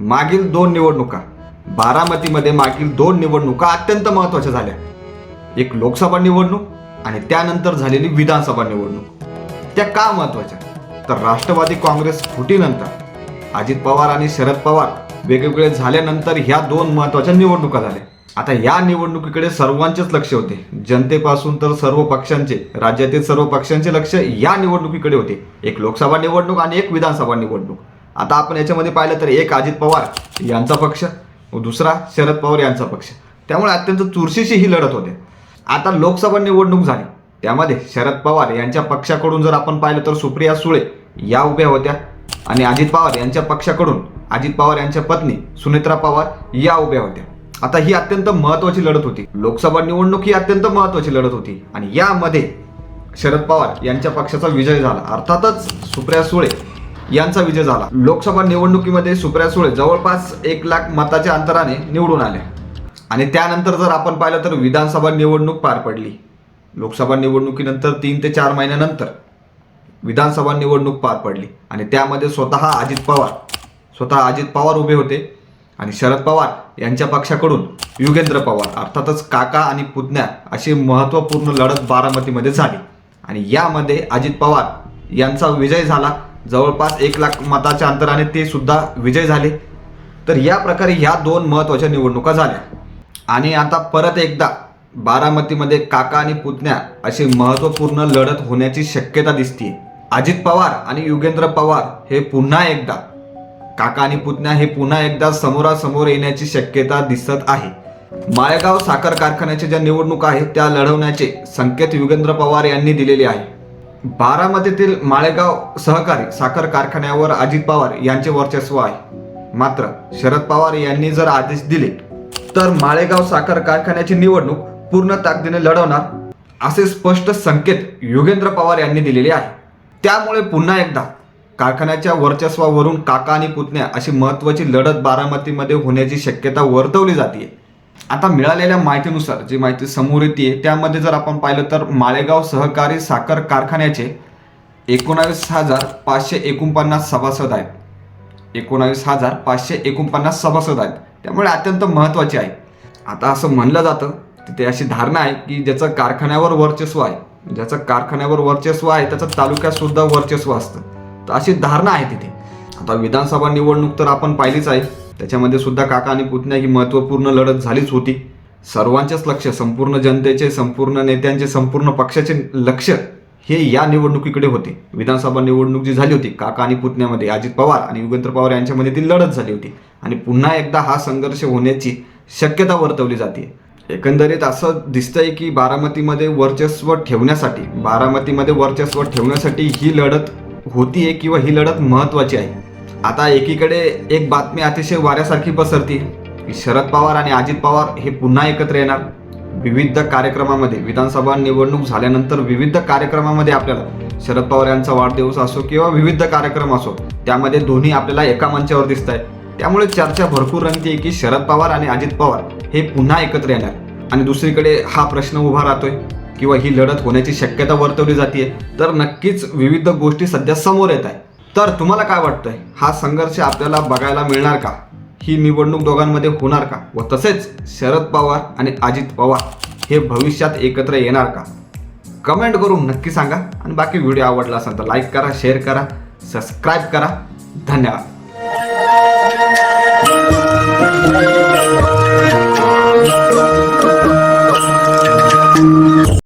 मागील दोन निवडणुका बारामतीमध्ये मागील दोन निवडणुका अत्यंत महत्त्वाच्या झाल्या. एक लोकसभा निवडणूक आणि त्यानंतर झालेली विधानसभा निवडणूक. त्या का महत्त्वाच्या? तर राष्ट्रवादी काँग्रेस फुटीनंतर अजित पवार आणि शरद पवार वेगवेगळे झाल्यानंतर ह्या दोन महत्त्वाच्या निवडणुका झाल्या. आता या निवडणुकीकडे सर्वांचेच लक्ष होते. जनतेपासून तर सर्व पक्षांचे राज्यातील सर्व पक्षांचे लक्ष या निवडणुकीकडे होते. एक लोकसभा निवडणूक आणि एक विधानसभा निवडणूक. आता आपण याच्यामध्ये पाहिलं तर एक अजित पवार यांचा पक्ष व दुसरा शरद पवार यांचा पक्ष. त्यामुळे अत्यंत चुरशीशी ही लढत होते. आता लोकसभा निवडणूक झाली. त्यामध्ये शरद पवार यांच्या पक्षाकडून जर आपण पाहिलं तर सुप्रिया सुळे या उभ्या होत्या आणि अजित पवार यांच्या पक्षाकडून अजित पवार यांच्या पत्नी सुनेत्रा पवार या उभ्या होत्या. आता ही अत्यंत महत्वाची लढत होती. लोकसभा निवडणूक ही अत्यंत महत्वाची लढत होती आणि यामध्ये शरद पवार यांच्या पक्षाचा विजय झाला. अर्थातच सुप्रिया सुळे यांचा विजय झाला. लोकसभा निवडणुकीमध्ये सुप्रिया सुळे जवळपास एक लाख मताच्या अंतराने निवडून आले. आणि त्यानंतर जर आपण पाहिलं तर विधानसभा निवडणूक पार पडली. लोकसभा निवडणुकीनंतर तीन ते चार महिन्यानंतर विधानसभा निवडणूक पार पडली. आणि त्यामध्ये स्वतः अजित पवार स्वतः अजित पवार उभे होते. आणि शरद पवार यांच्या पक्षाकडून युगेंद्र पवार अर्थातच काका आणि पुतण्या अशी महत्त्वपूर्ण लढत बारामतीमध्ये झाली. आणि यामध्ये अजित पवार यांचा विजय झाला. जवळपास एक लाख मताच्या अंतराने ते सुद्धा विजय झाले. तर या प्रकारे ह्या दोन महत्त्वाच्या निवडणुका झाल्या. आणि आता परत एकदा बारामतीमध्ये काका आणि पुतण्या अशी महत्त्वपूर्ण लढत होण्याची शक्यता दिसते अजित पवार आणि युगेंद्र पवार हे पुन्हा एकदा काका आणि पुतण्या हे पुन्हा एकदा समोरासमोर येण्याची शक्यता दिसत आहे. माळेगाव साखर कारखान्याच्या ज्या निवडणुका आहेत त्या लढवण्याचे संकेत युगेंद्र पवार यांनी दिलेले आहे बारामतीतील माळेगाव सहकारी साखर कारखान्यावर अजित पवार यांचे वर्चस्व आहे. मात्र शरद पवार यांनी जर आदेश दिले तर माळेगाव साखर कारखान्याची निवडणूक पूर्ण ताकदीने लढवणार असे स्पष्ट संकेत योगेंद्र पवार यांनी दिलेले आहे. त्यामुळे पुन्हा एकदा कारखान्याच्या वर्चस्वावरून काका आणि पुतण्या अशी महत्त्वाची लढत बारामतीमध्ये होण्याची शक्यता वर्तवली जाते आता मिळालेल्या माहितीनुसार जी माहिती समोर येते त्यामध्ये जर आपण पाहिलं तर माळेगाव सहकारी साखर कारखान्याचे एकोणावीस हजार पाचशे एकोणपन्नास सभासद आहेत. एकोणावीस हजार पाचशे एकोणपन्नास सभासद आहेत. त्यामुळे अत्यंत महत्त्वाचे आहे. आता असं म्हणलं जातं तिथे अशी धारणा आहे की ज्याचं कारखान्यावर वर्चस्व आहे ज्याचं कारखान्यावर वर्चस्व आहे त्याचं तालुक्यातसुद्धा वर्चस्व असतं. तर अशी धारणा आहे तिथे. आता विधानसभा निवडणूक तर आपण पाहिलीच आहे. त्याच्यामध्ये सुद्धा काका आणि पुतण्या ही महत्त्वपूर्ण लढत झालीच होती. सर्वांचेच लक्ष संपूर्ण जनतेचे संपूर्ण नेत्यांचे संपूर्ण पक्षाचे लक्ष हे या निवडणुकीकडे होते. विधानसभा निवडणूक जी झाली होती काका आणि पुतण्यामध्ये अजित पवार आणि युगेंद्र पवार यांच्यामध्ये ती लढत झाली होती. आणि पुन्हा एकदा हा संघर्ष होण्याची शक्यता वर्तवली जाते. एकंदरीत असं दिसतंय की बारामतीमध्ये वर्चस्व ठेवण्यासाठी बारामतीमध्ये वर्चस्व ठेवण्यासाठी ही लढत होतीये किंवा ही लढत महत्त्वाची आहे. आता एकीकडे एक बातमी अतिशय वाऱ्यासारखी पसरती की शरद पवार आणि अजित पवार हे पुन्हा एकत्र येणार. विविध कार्यक्रमामध्ये विधानसभा निवडणूक झाल्यानंतर विविध कार्यक्रमामध्ये आपल्याला शरद पवार यांचा वाढदिवस असो किंवा विविध कार्यक्रम असो त्यामध्ये दोन्ही आपल्याला एका मंचावर दिसत आहेत त्यामुळे चर्चा भरपूर रंगते की शरद पवार आणि अजित पवार हे पुन्हा एकत्र येणार. आणि दुसरीकडे हा प्रश्न उभा राहतोय किंवा ही लढत होण्याची शक्यता वर्तवली जाते तर नक्कीच विविध गोष्टी सध्या समोर येत आहे तर तुम्हाला काय वाटतंय? हा संघर्ष आपल्याला बघायला मिळणार का? ही निवडणूक दोघांमध्ये होणार का? व तसेच शरद पवार आणि अजित पवार हे भविष्यात एकत्र येणार का? कमेंट करून नक्की सांगा आणि बाकी व्हिडिओ आवडला असेल तर लाईक करा शेअर करा सबस्क्राईब करा. धन्यवाद.